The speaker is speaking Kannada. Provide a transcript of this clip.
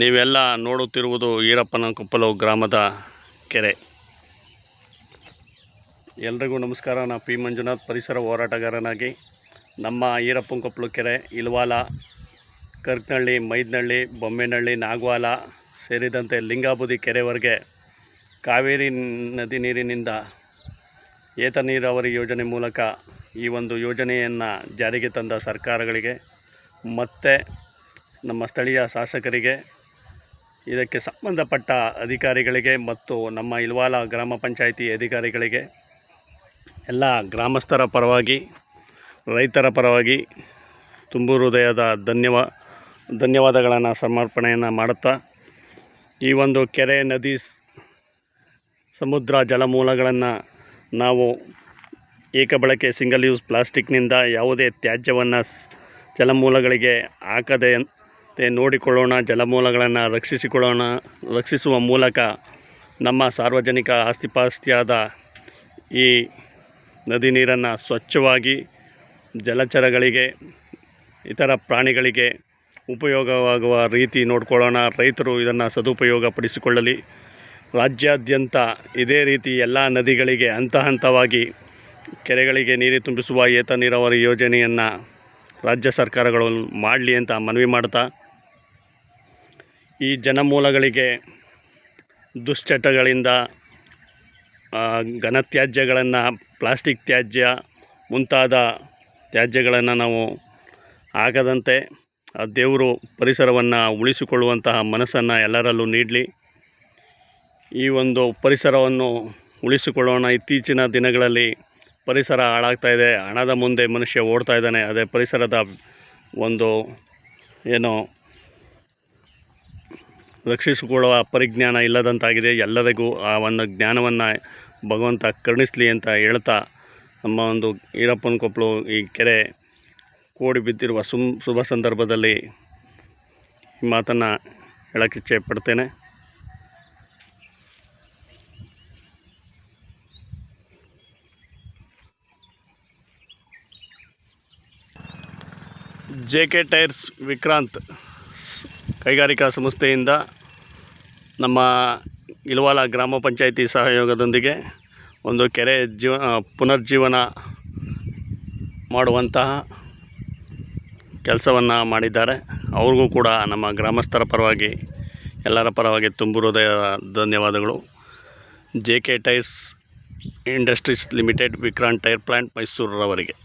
ನೀವೆಲ್ಲ ನೋಡುತ್ತಿರುವುದು ಈರಪ್ಪನ ಕೊಪ್ಪಲು ಗ್ರಾಮದ ಕೆರೆ. ಎಲ್ರಿಗೂ ನಮಸ್ಕಾರ. ನಾನು ಪಿ ಮಂಜುನಾಥ್, ಪರಿಸರ ಹೋರಾಟಗಾರನಾಗಿ ನಮ್ಮ ಈರಪ್ಪನ ಕೊಪ್ಪಲು ಕೆರೆ, ಇಲ್ವಾಲ ಕರ್ಕನಹಳ್ಳಿ ಮೈದನಹಳ್ಳಿ ಬೊಮ್ಮೆನಹಳ್ಳಿ ನಾಗವಾಲ ಸೇರಿದಂತೆ ಲಿಂಗಾಬುದಿ ಕೆರೆವರೆಗೆ ಕಾವೇರಿ ನದಿ ನೀರಿನಿಂದ ಏತ ನೀರಾವರಿ ಯೋಜನೆ ಮೂಲಕ ಈ ಒಂದು ಯೋಜನೆಯನ್ನು ಜಾರಿಗೆ ತಂದ ಸರ್ಕಾರಗಳಿಗೆ, ಮತ್ತು ನಮ್ಮ ಸ್ಥಳೀಯ ಶಾಸಕರಿಗೆ ಇದಕ್ಕೆ ಸಂಬಂಧಪಟ್ಟ ಅಧಿಕಾರಿಗಳಿಗೆ ಮತ್ತು ನಮ್ಮ ಇಲ್ವಾಲ ಗ್ರಾಮ ಪಂಚಾಯಿತಿ ಅಧಿಕಾರಿಗಳಿಗೆ, ಎಲ್ಲ ಗ್ರಾಮಸ್ಥರ ಪರವಾಗಿ, ರೈತರ ಪರವಾಗಿ ತುಂಬು ಹೃದಯದ ಧನ್ಯವಾದ ಧನ್ಯವಾದಗಳನ್ನು ಸಮರ್ಪಣೆಯನ್ನು ಮಾಡುತ್ತಾ, ಈ ಒಂದು ಕೆರೆ, ನದಿ, ಸಮುದ್ರ, ಜಲಮೂಲಗಳನ್ನು ನಾವು ಏಕಬಳಕೆ ಸಿಂಗಲ್ ಯೂಸ್ ಪ್ಲಾಸ್ಟಿಕ್ನಿಂದ ಯಾವುದೇ ತ್ಯಾಜ್ಯವನ್ನು ಜಲಮೂಲಗಳಿಗೆ ಹಾಕದೆಯಂತೆ ನೋಡಿಕೊಳ್ಳೋಣ, ಜಲಮೂಲಗಳನ್ನು ರಕ್ಷಿಸಿಕೊಳ್ಳೋಣ. ರಕ್ಷಿಸುವ ಮೂಲಕ ನಮ್ಮ ಸಾರ್ವಜನಿಕ ಆಸ್ತಿಪಾಸ್ತಿಯಾದ ಈ ನದಿ ನೀರನ್ನು ಸ್ವಚ್ಛವಾಗಿ ಜಲಚರಗಳಿಗೆ, ಇತರ ಪ್ರಾಣಿಗಳಿಗೆ ಉಪಯೋಗವಾಗುವ ರೀತಿ ನೋಡಿಕೊಳ್ಳೋಣ. ರೈತರು ಇದನ್ನು ಸದುಪಯೋಗ ಪಡಿಸಿಕೊಳ್ಳಲಿ ರಾಜ್ಯಾದ್ಯಂತ ಇದೇ ರೀತಿ ಎಲ್ಲ ನದಿಗಳಿಗೆ ಹಂತ ಹಂತವಾಗಿ ಕೆರೆಗಳಿಗೆ ನೀರು ತುಂಬಿಸುವ ಏತ ನೀರಾವರಿ ಯೋಜನೆಯನ್ನು ರಾಜ್ಯ ಸರ್ಕಾರಗಳು ಮಾಡಲಿ ಅಂತ ಮನವಿ ಮಾಡ್ತಾ ಈ ಜನಮೂಲಗಳಿಗೆ ದುಶ್ಚಟಗಳಿಂದ ಘನತ್ಯಾಜ್ಯಗಳನ್ನು, ಪ್ಲಾಸ್ಟಿಕ್ ತ್ಯಾಜ್ಯ ಮುಂತಾದ ತ್ಯಾಜ್ಯಗಳನ್ನು ನಾವು ಆಗದಂತೆ ಆ ದೇವರು ಪರಿಸರವನ್ನು ಉಳಿಸಿಕೊಳ್ಳುವಂತಹ ಮನಸ್ಸನ್ನು ಎಲ್ಲರಲ್ಲೂ ನೀಡಲಿ. ಈ ಒಂದು ಪರಿಸರವನ್ನು ಉಳಿಸಿಕೊಳ್ಳೋಣ. ಇತ್ತೀಚಿನ ದಿನಗಳಲ್ಲಿ ಪರಿಸರ ಹಾಳಾಗ್ತಾ ಇದೆ. ಹಣದ ಮುಂದೆ ಮನುಷ್ಯ ಓಡ್ತಾ ಇದ್ದಾನೆ. ಅದೇ ಪರಿಸರದ ಒಂದು, ಏನು ರಕ್ಷಿಸಿಕೊಳ್ಳುವ ಅಪರಿಜ್ಞಾನ ಇಲ್ಲದಂತಾಗಿದೆ. ಎಲ್ಲರಿಗೂ ಆ ಒಂದು ಜ್ಞಾನವನ್ನು ಭಗವಂತ ಕರುಣಿಸಲಿ ಅಂತ ಹೇಳ್ತಾ ನಮ್ಮ ಒಂದು ಈರಪ್ಪನ ಕೊಪ್ಪಳು ಈ ಕೆರೆ ಕೋಡಿ ಬಿದ್ದಿರುವ ಸುಮ್ ಶುಭ ಸಂದರ್ಭದಲ್ಲಿ ಈ ಮಾತನ್ನು ಹೇಳಕ್ಕೆ ಇಚ್ಛೆ ಪಡ್ತೇನೆ. ಜೆ ಕೆ ಟೈರ್ಸ್ ವಿಕ್ರಾಂತ್ ಕೈಗಾರಿಕಾ ಸಂಸ್ಥೆಯಿಂದ ನಮ್ಮ ಇಲ್ವಾಲ ಗ್ರಾಮ ಪಂಚಾಯಿತಿ ಸಹಯೋಗದೊಂದಿಗೆ ಒಂದು ಕೆರೆ ಜೀವ ಪುನರ್ಜೀವನ ಮಾಡುವಂತಹ ಕೆಲಸವನ್ನು ಮಾಡಿದ್ದಾರೆ. ಅವ್ರಿಗೂ ಕೂಡ ನಮ್ಮ ಗ್ರಾಮಸ್ಥರ ಪರವಾಗಿ, ಎಲ್ಲರ ಪರವಾಗಿ ತುಂಬು ಹೃದಯ ಧನ್ಯವಾದಗಳು. J K tyres industries limited Vikrant tyre plant ಮೈಸೂರವರಿಗೆ.